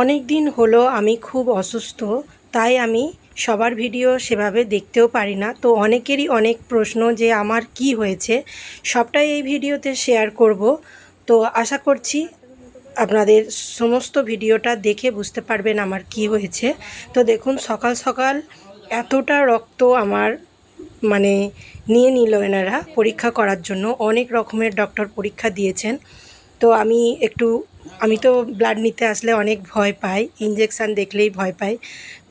অনেক দিন হলো আমি খুব অসুস্থ, তাই আমি সবার ভিডিও সেভাবে দেখতেও পারি না। তো অনেকেরই অনেক প্রশ্ন যে আমার কি হয়েছে, সবটাই এই ভিডিওতে শেয়ার করব। তো আশা করছি আপনাদের সমস্ত ভিডিওটা দেখে বুঝতে পারবেন আমার কি হয়েছে। তো দেখুন, সকাল সকাল এতটা রক্ত আমার মানে নিয়ে নিল এনারা পরীক্ষা করার জন্য। অনেক রকমের ডক্টর পরীক্ষা দিয়েছেন। তো আমি একটু, আমি তো ব্লাড নিতে আসলে অনেক ভয় পাই ইঞ্জেকশান দেখলেই ভয় পাই।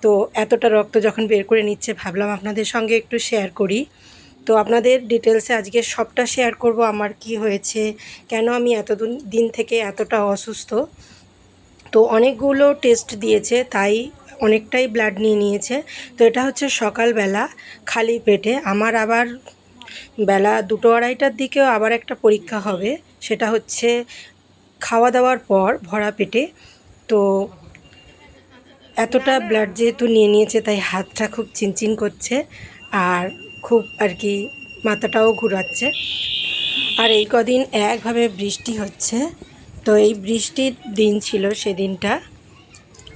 তো এতটা রক্ত যখন বের করে নিচ্ছে, ভাবলাম আপনাদের সঙ্গে একটু শেয়ার করি। তো আপনাদের ডিটেলসে আজকে সবটা শেয়ার করব, আমার কি হয়েছে, কেন আমি এতদিন, দিন থেকে এতটা অসুস্থ। তো অনেকগুলো টেস্ট দিয়েছে, তাই অনেকটাই ব্লাড নিয়ে নিয়েছে। তো এটা হচ্ছে সকালবেলা খালি পেটে, আমার আবার বেলা দুটো আড়াইটার দিকেও আবার একটা পরীক্ষা হবে। সেটা হচ্ছে খাওয়া দাওয়ার পর ভরা পেটে। তো এতটা ব্লাড যেহেতু নিয়ে নিয়েছে, তাই হাতটা খুব চিনচিন করছে আর খুব আর কি মাথাটাও ঘুরাচ্ছে। আর এই কদিন একভাবে বৃষ্টি হচ্ছে। তো এই বৃষ্টির দিন ছিল সেদিনটা।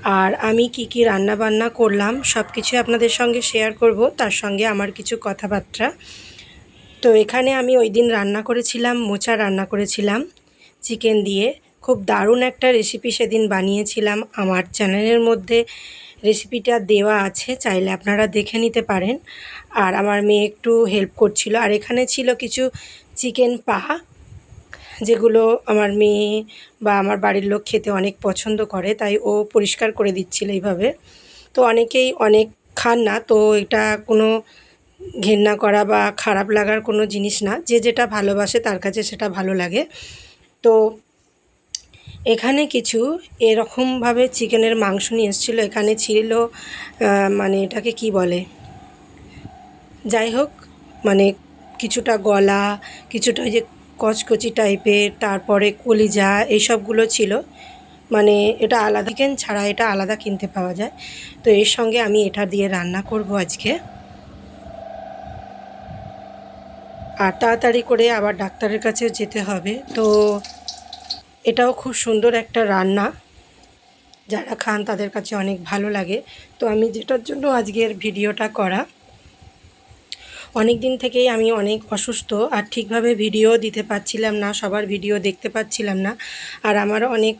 আর আমি কি কি রান্না বান্না করলাম সব কিছু আপনাদের সঙ্গে শেয়ার করব। তার সঙ্গে আমার কিছু কথাবার্তা। তো এখানে আমি ওই দিন রান্না করেছিলাম, মোচা রান্না করেছিলাম, চিকেন দিয়ে। খুব দারুণ একটা রেসিপি সেদিন বানিয়েছিলাম আমার চ্যানেলের মধ্যে। রেসিপিটা দেওয়া আছে, চাইলে আপনারা দেখে নিতে পারেন। আর আমার মেয়ে একটু হেল্প করছিল। আর এখানে ছিল কিছু চিকেন পা, যেগুলো আমার মেয়ে বা আমার বাড়ির লোক খেতে অনেক পছন্দ করে, তাই ও পরিষ্কার করে দিচ্ছিল এইভাবে। তো অনেকেই অনেক খান না, তো এটা কোনো ঘেন্না করা বা খারাপ লাগার কোনো জিনিস না। যে যেটা ভালোবাসে তার কাছে সেটা ভালো লাগে। তো এখানে কিছু এরকমভাবে চিকেনের মাংস নিয়ে এসেছিল। এখানে ছিল মানে এটাকে কি বলে? যাই হোক মানে কিছুটা গলা, কিছুটা ওই যে কচকচি টাইপের, তারপরে কলিজা, এইসবগুলো ছিল। মানে এটা আলাদা, চিকেন ছাড়া এটা আলাদা কিনতে পাওয়া যায়। তো এর সঙ্গে আমি এটা দিয়ে রান্না করব আজকে। আর তাড়াতাড়ি করে আবার ডাক্তারের কাছেও যেতে হবে। তো এটাও খুব সুন্দর একটা রান্না। যারা খান তাদের কাছে অনেক ভালো লাগে। তো আমি যেটার জন্য আজকের ভিডিওটা করা অনেক দিন থেকেই আমি অনেক অসুস্থ আর ঠিকভাবে ভিডিও দিতে পারছিলাম না, সবার ভিডিও দেখতে পাচ্ছিলাম না। আর আমার অনেক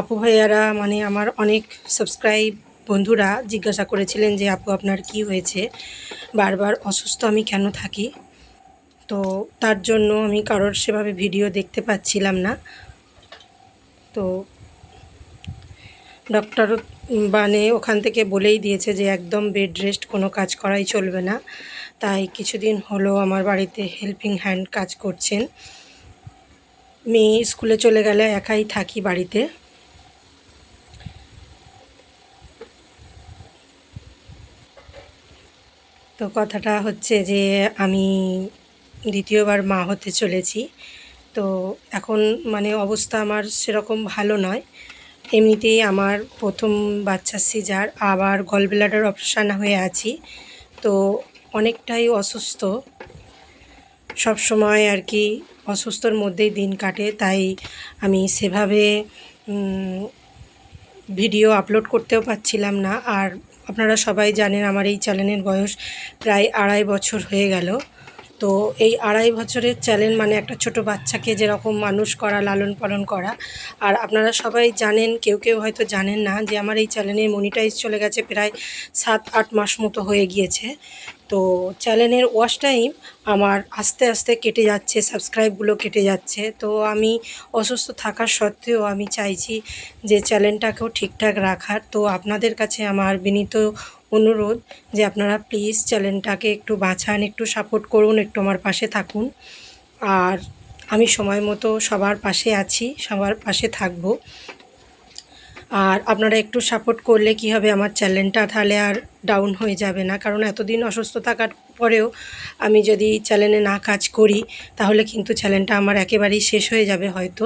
আপু ভাইয়ারা মানে আমার অনেক সাবস্ক্রাইব বন্ধুরা জিজ্ঞাসা করেছিলেন যে, আপু, আপনার কি হয়েছে? বারবার অসুস্থ আমি কেন থাকি? তো তার জন্য আমি কারোর সেভাবে ভিডিও দেখতে পাচ্ছিলাম না। তো ডক্টর মানে ওখান থেকে বলেই দিয়েছে যে একদম বেড রেস্ট কোনো কাজ করাই চলবে না। তাই কিছুদিন হলো আমার বাড়িতে হেল্পিং হ্যান্ড কাজ করছেন। মেয়ে স্কুলে চলে গেলে একাই থাকি বাড়িতে। তো কথাটা হচ্ছে যে আমি দ্বিতীয়বার মা হতে চলেছি। তো এখন মানে অবস্থা আমার সেরকম ভালো নয়। এমনিতেই আমার প্রথম বাচ্চা সিজার, আবার গলব্লাডার অপারেশান হয়ে আছি। তো অনেকটাই অসুস্থ। সব সময় আর কি অসুস্থর মধ্যেই দিন কাটে, তাই আমি সেভাবে ভিডিও আপলোড করতেও পারছিলাম না। আর আপনারা সবাই জানেন আমার এই চ্যানেলের বয়স প্রায় আড়াই বছর হয়ে গেল। তো এই আড়াই বছরের চ্যালেঞ্জ মানে একটা ছোট বাচ্চাকে যেরকম মানুষ করা, লালন পালন করা। আর আপনারা সবাই জানেন, কেউ কেউ হয়তো জানেন না যে আমার এই চ্যানেলে মনিটাইজ চলে গেছে প্রায় সাত আট মাস মতো হয়ে গিয়েছে। তো চ্যানেলের ওয়াশ টাইম আমার আস্তে আস্তে কেটে যাচ্ছে, সাবস্ক্রাইবগুলো কেটে যাচ্ছে। তো আমি অসুস্থ থাকার সত্ত্বেও আমি চাইছি যে চ্যানেলটাকেও ঠিকঠাক রাখার। তো আপনাদের কাছে আমার বিনীত অনুরোধ যে আপনারা প্লিজ চ্যানেলটাকে একটু বাঁচান, একটু সাপোর্ট করুন, একটু আমার পাশে থাকুন। আর আমি সময় মতো সবার পাশে আছি, সবার পাশে থাকব। আর আপনারা একটু সাপোর্ট করলে কি হবে আমার চ্যানেলটা তাহলে আর ডাউন হয়ে যাবে না। কারণ এতদিন অসুস্থ থাকার পরেও আমি যদি চ্যানেলে না কাজ করি, তাহলে কিন্তু চ্যানেলটা আমার একেবারেই শেষ হয়ে যাবে হয়তো।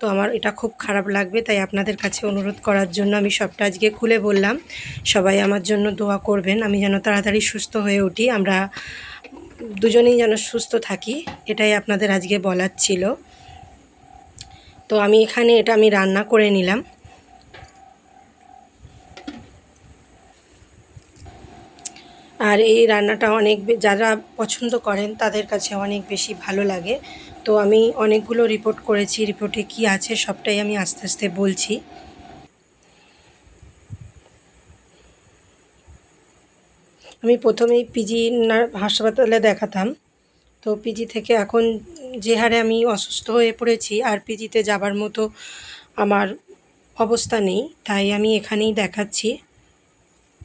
তো আমার এটা খুব খারাপ লাগবে, তাই আপনাদের কাছে অনুরোধ করার জন্য আমি সবটা আজকে খুলে বললাম। সবাই আমার জন্য দোয়া করবেন, আমি যেন তাড়াতাড়ি সুস্থ হয়ে উঠি। আমরা দুজনেই যেন সুস্থ থাকি, এটাই আপনাদের আজকে বলার ছিল। তো আমি এখানে এটা আমি রান্না করে নিলাম। আর এই রান্নাটা অনেক যারা পছন্দ করেন তাদের কাছে অনেক বেশি ভালো লাগে। তো আমি অনেকগুলো রিপোর্ট করেছি রিপোর্টে কি আছে সবটাই আমি আস্তে আস্তে বলছি। আমি প্রথমেই পিজি হাসপাতালে দেখাতাম। তো পিজি থেকে এখন যে হারে আমি অসুস্থ হয়ে পড়েছি আর পিজিতে যাবার মতো আমার অবস্থা নেই, তাই আমি এখানেই দেখাচ্ছি।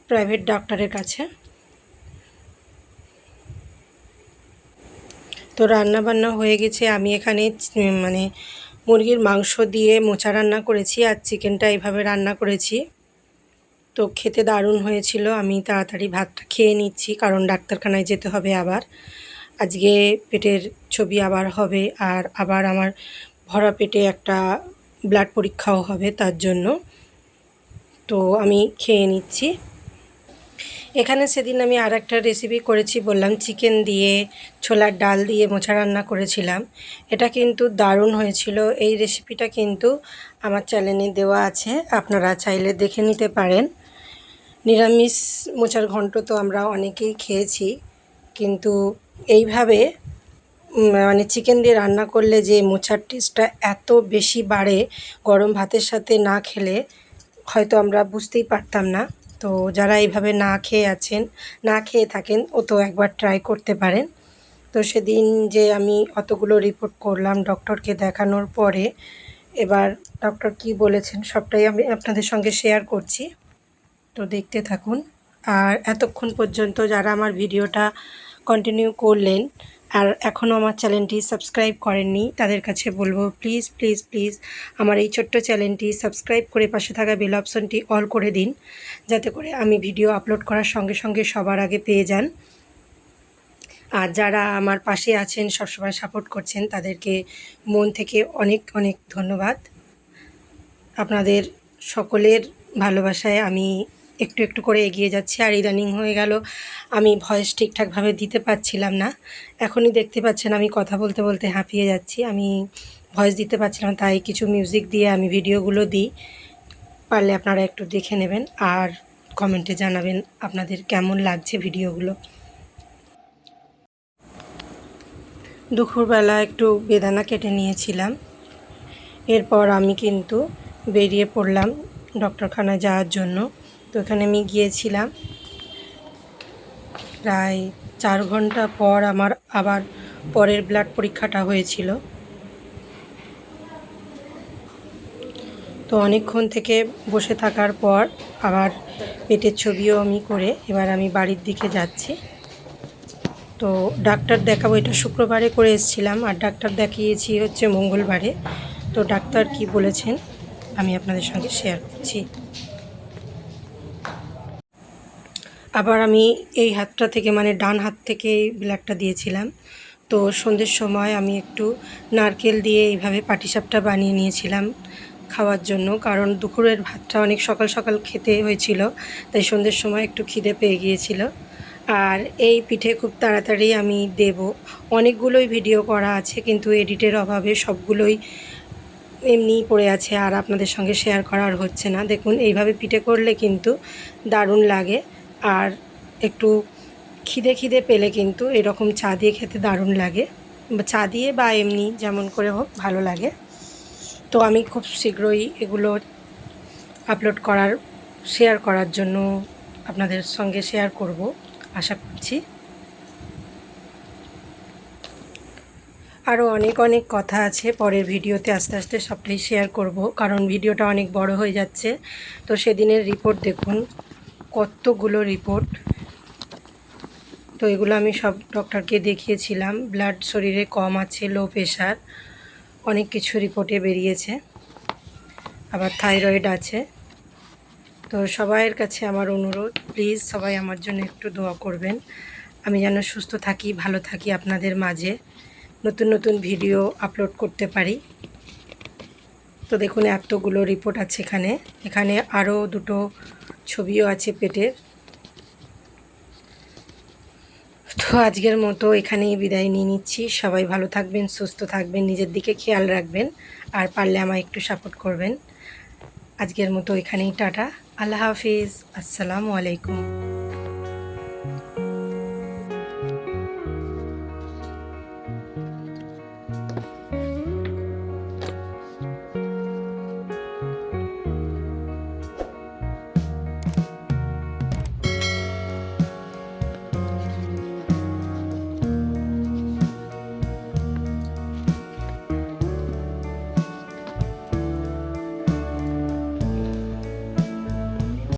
প্রাইভেট ডাক্তারের কাছে। তো রান্না বান্না হয়ে গেছে। আমি এখানে মানে মুরগির মাংস দিয়ে মোচা রান্না করেছি আর চিকেনটা এইভাবে রান্না করেছি। তো খেতে দারুণ হয়েছিল। আমি তাড়াতাড়ি ভাতটা খেয়ে নিচ্ছি, কারণ ডাক্তারখানায় যেতে হবে আবার। আজকে পেটের ছবি আবার হবে আর আবার আমার ভরা পেটে একটা ব্লাড পরীক্ষাও হবে তার জন্য। তো আমি খেয়ে নিচ্ছি। এখানে সেদিন আমি আর একটা রেসিপি করেছি বললাম চিকেন দিয়ে ছোলার ডাল দিয়ে মোচা রান্না করেছিলাম। এটা কিন্তু দারুণ হয়েছিল। এই রেসিপিটা কিন্তু আমার চ্যানেলে দেওয়া আছে, আপনারা চাইলে দেখে নিতে পারেন। নিরামিষ মোচার ঘন্ট তো আমরা অনেকেই খেয়েছি, কিন্তু এইভাবে মানে চিকেন দিয়ে রান্না করলে যে মোচার টেস্টটা এত বেশি বাড়ে গরম ভাতের সাথে না খেলে, হয়তো আমরা বুঝতেই পারতাম না। তো যারা এইভাবে না খেয়ে আছেন, না খেয়ে থাকেন, ও তো একবার ট্রাই করতে পারেন। তো সেদিন যে আমি অতগুলো রিপোর্ট করলাম ডক্টরকে দেখানোর পরে, এবার ডক্টর কি বলেছেন সবটাই আমি আপনাদের সঙ্গে শেয়ার করছি। তো দেখতে থাকুন। আর এতক্ষণ পর্যন্ত যারা আমার ভিডিওটা কন্টিনিউ করলেন আর এখনও আমার চ্যানেলটি সাবস্ক্রাইব করেননি, তাদের কাছে বলব প্লিজ প্লিজ প্লিজ আমার এই ছোট্ট চ্যানেলটি সাবস্ক্রাইব করে পাশে থাকা বেল অপশনটি অল করে দিন, যাতে করে আমি ভিডিও আপলোড করার সঙ্গে সঙ্গে সবার আগে পেয়ে যান। আর যারা আমার পাশে আছেন, সবসময় সাপোর্ট করছেন, তাদেরকে মন থেকে অনেক অনেক ধন্যবাদ। আপনাদের সকলের ভালোবাসায় আমি একটু একটু করে এগিয়ে যাচ্ছি আর ইদানিং হয়ে গেল। আমি ভয়েস ঠিকঠাকভাবে দিতে পারছিলাম না। এখনই দেখতে পাচ্ছেন আমি কথা বলতে বলতে হাঁপিয়ে যাচ্ছি। আমি ভয়েস দিতে পারছিলাম তাই কিছু মিউজিক দিয়ে আমি ভিডিওগুলো দিই। পারলে আপনারা একটু দেখে নেবেন আর কমেন্টে জানাবেন আপনাদের কেমন লাগছে ভিডিওগুলো দুপুরবেলা একটু বেদানা কেটে নিয়েছিলাম। এরপর আমি কিন্তু বেরিয়ে পড়লাম ডক্টরখানায় যাওয়ার জন্য। তো এখানে আমি গিয়েছিলাম। প্রায় চার ঘণ্টা পর আমার আবার পরের ব্লাড পরীক্ষাটা হয়েছিল। তো অনেকক্ষণ থেকে বসে থাকার পর আবার পেটের ছবিও আমি করে এবার আমি বাড়ির দিকে যাচ্ছি। তো ডাক্তার দেখাবো, এটা শুক্রবারে করে এসেছিলাম। আর ডাক্তার দেখিয়েছি হচ্ছে মঙ্গলবারে। তো ডাক্তার কি বলেছেন আমি আপনাদের সঙ্গে শেয়ার করছি। আবার আমি এই হাতটা থেকে মানে ডান হাত থেকে ব্লাডটা দিয়েছিলাম। তো সন্ধ্যের সময় আমি একটু নারকেল দিয়ে এইভাবে পাটিসাপটা বানিয়ে নিয়েছিলাম খাওয়ার জন্য, কারণ দুপুরের ভাতটা অনেক সকাল সকাল খেতে হয়েছিল, তাই সন্ধ্যের সময় একটু খিদে পেয়ে গিয়েছিল। আর এই পিঠে খুব তাড়াতাড়ি আমি দেব। অনেকগুলোই ভিডিও করা আছে, কিন্তু এডিটের অভাবে সবগুলোই এমনিই পড়ে আছে, আর আপনাদের সঙ্গে শেয়ার করার হচ্ছে না। দেখুন, এইভাবে পিঠে করলে কিন্তু দারুণ লাগে। আর একটু খিদে খিদে পেলে কিন্তু এরকম চা দিয়ে খেতে দারুণ লাগে। চা দিয়ে বা এমনি যেমন করে হোক ভালো লাগে। তো আমি খুব শীঘ্রই এগুলো আপলোড করার শেয়ার করার জন্য আপনাদের সঙ্গে শেয়ার করব, আশা করছি। আরও অনেক অনেক কথা আছে, পরের ভিডিওতে আস্তে আস্তে সবটাই শেয়ার করব, কারণ ভিডিওটা অনেক বড় হয়ে যাচ্ছে। তো সেদিনের রিপোর্ট দেখুন। কতগুলো রিপোর্ট তো এগুলো আমি সব ডক্টরকে দেখিয়েছিলাম। ব্লাড শরীরে কম আছে লো প্রেশার অনেক কিছু রিপোর্টে বেরিয়েছে। আবার থাইরয়েড আছে। তো সবাইয়ের কাছে আমার অনুরোধ প্লিজ সবাই আমার জন্য একটু দোয়া করবেন। আমি যেন সুস্থ থাকি, ভালো থাকি আপনাদের মাঝে। নতুন নতুন ভিডিও আপলোড করতে পারি। তো দেখুন, এতগুলো রিপোর্ট আছে এখানে। এখানে আরও দুটো ছবিও আছে পেটের। তো আজকের মতো এখানেই বিদায় নিয়ে নিচ্ছি। সবাই ভালো থাকবেন, সুস্থ থাকবেন, নিজের দিকে খেয়াল রাখবেন, আর পারলে আমায় একটু সাপোর্ট করবেন। আজকের মতো এখানেই, টাটা। আল্লাহ হাফিজ। আসসালামু আলাইকুম।